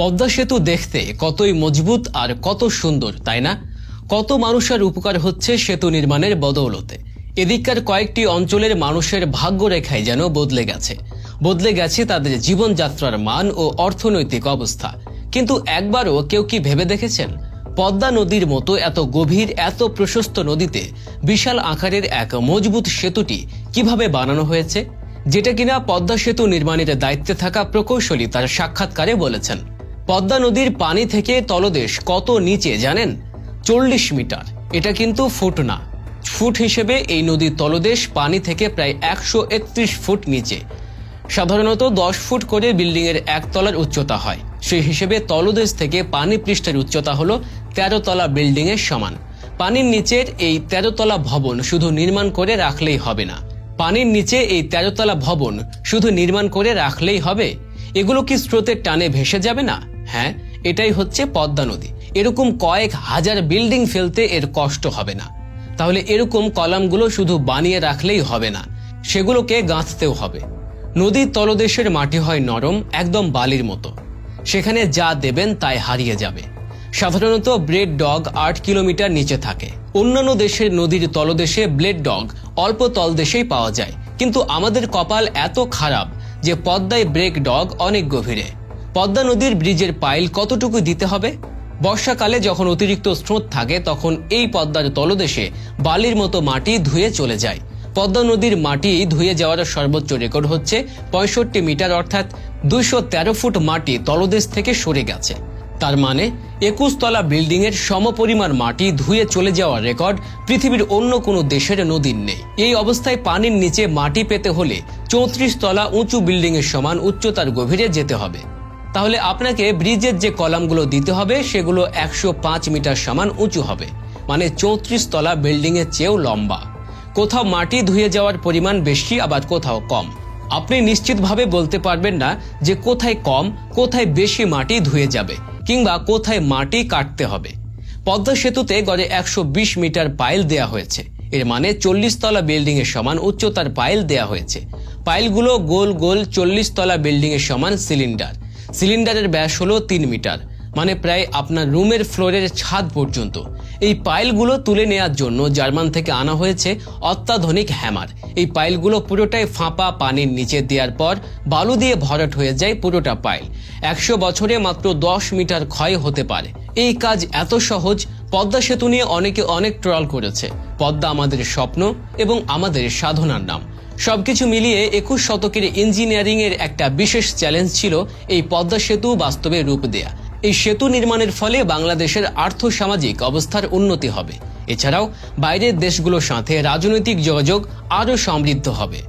পদ্মা সেতু দেখতে কতই মজবুত আর কত সুন্দর, তাই না? কত মানুষের উপকার হচ্ছে সেতু নির্মাণের বদৌলতে। এদিককার কয়েকটি অঞ্চলের মানুষের ভাগ্যরেখাই যেন বদলে গেছে। বদলে গেছে তাদের জীবনযাত্রার মান ও অর্থনৈতিক অবস্থা। কিন্তু একবারও কেউ কি ভেবে দেখেছেন? পদ্মা নদীর মতো এত গভীর, এত প্রশস্ত নদীতে বিশাল আকারের এক মজবুত সেতুটি কীভাবে বানানো হয়েছে? যেটা কিনা পদ্মা সেতু নির্মাণের দায়িত্বে থাকা প্রকৌশলী তার সাক্ষাৎকারে বলেছেন। পদ্মা নদীর পানি থেকে তলদেশ কত নিচে জানেন? চল্লিশ মিটার। এটা কিন্তু ফুট না। ফুট হিসেবে এই নদীর তলদেশ পানি থেকে প্রায় একশো একত্রিশ ফুট নিচে। সাধারণত দশ ফুট করে বিল্ডিং এর একতলার উচ্চতা হয়। সেই হিসেবে তলদেশ থেকে পানি পৃষ্ঠের উচ্চতা হলো তেরো তলা বিল্ডিং এর সমান। পানির নিচের এই তেরো তলা ভবন শুধু নির্মাণ করে রাখলেই হবে না। পানির নিচে এই তেরোতলা ভবন শুধু নির্মাণ করে রাখলেই হবে? এগুলো কি স্রোতের টানে ভেসে যাবে না? হ্যাঁ এটাই হচ্ছে পদ্মা নদী। এরকম কয়েক হাজার বিল্ডিং ফেলতে এর কষ্ট হবে না। তাহলে এরকম কলামগুলো শুধু বানিয়ে রাখলেই হবে না, সেগুলোকে গাঁথতেও হবে। নদীর তলদেশের মাটি হয় নরম, একদম বালির মতো। সেখানে যা দেবেন তাই হারিয়ে যাবে। সাধারণত ব্লেড ডগ আট কিলোমিটার নিচে থাকে। অন্যান্য দেশের নদীর তলদেশে ব্লেড ডগ অল্প তলদেশেই পাওয়া যায়। কিন্তু আমাদের কপাল এত খারাপ যে পদ্মায় ব্রেক ডগ অনেক গভীরে। পদ্মা নদীর ব্রিজের পাইল কতটুকু দিতে হবে? বর্ষাকালে যখন অতিরিক্ত স্রোত থাকে, তখন এই পদ্মার তলদেশে বালির মতো মাটি ধুয়ে চলে যায়। পদ্মা নদীর মাটি ধুয়ে যাওয়ার সর্বোচ্চ রেকর্ড হচ্ছে পঁয়ষট্টি মিটার, অর্থাৎ দুইশো তেরো ফুট মাটি তলদেশ থেকে সরে গেছে। তার মানে একুশ তলা বিল্ডিং এর সমপরিমাণ মাটি ধুয়ে চলে যাওয়ার রেকর্ড পৃথিবীর অন্য কোনো দেশের নদীর নেই। এই অবস্থায় পানির নিচে মাটি পেতে হলে চৌত্রিশ তলা উঁচু বিল্ডিং এর সমান উচ্চতার গভীরে যেতে হবে। তাহলে আপনাকে ব্রিজের যে কলামগুলো দিতে হবে, সেগুলো একশো পাঁচ মিটার সমান উঁচু হবে। মানে চৌত্রিশ তলা বিল্ডিং এর চেয়েও লম্বা। কোথাও মাটি ধুয়ে যাওয়ার পরিমাণ বেশি, আবার কোথাও কম। আপনি নিশ্চিতভাবে বলতে পারবেন না যে কোথায় কম, কোথায় বেশি মাটি ধুয়ে যাবে, কিংবা কোথায় মাটি কাটতে হবে। পদ্মা সেতুতে গড়ে একশো বিশ মিটার পাইল দেয়া হয়েছে। এর মানে চল্লিশ তলা বিল্ডিং এর সমান উচ্চতার পাইল দেয়া হয়েছে। পাইলগুলো গোল গোল চল্লিশ তলা বিল্ডিং এর সমান সিলিন্ডার। সিলিন্ডারের ব্যাস হলো তিন মিটার মানে প্রায় আপনার রুমের ফ্লোরের ছাদ পর্যন্ত। এই পাইলগুলো তুলে নেওয়ার জন্য জার্মান থেকে আনা হয়েছে অত্যাধুনিক হ্যামার। এই পাইলগুলো পুরোটাই ফাঁপা পানির নিচে দেওয়ার পর বালু দিয়ে ভরাট হয়ে যায় পুরোটা পাইল। একশো বছরে মাত্র দশ মিটার ক্ষয় হতে পারে। এই কাজ এত সহজ, পদ্মা সেতু নিয়ে অনেকে অনেক ট্রল করেছে। পদ্মা আমাদের স্বপ্ন এবং আমাদের সাধনার নাম। সবকিছু মিলিয়ে একুশ শতকের ইঞ্জিনিয়ারিং এর একটা বিশেষ চ্যালেঞ্জ ছিল এই পদ্মা সেতু বাস্তবে রূপ দেয়া। এই সেতু নির্মাণের ফলে বাংলাদেশের আর্থ সামাজিক অবস্থার উন্নতি হবে। এছাড়াও বাইরের দেশগুলোর সাথে রাজনৈতিক যোগাযোগ আরও সমৃদ্ধ হবে।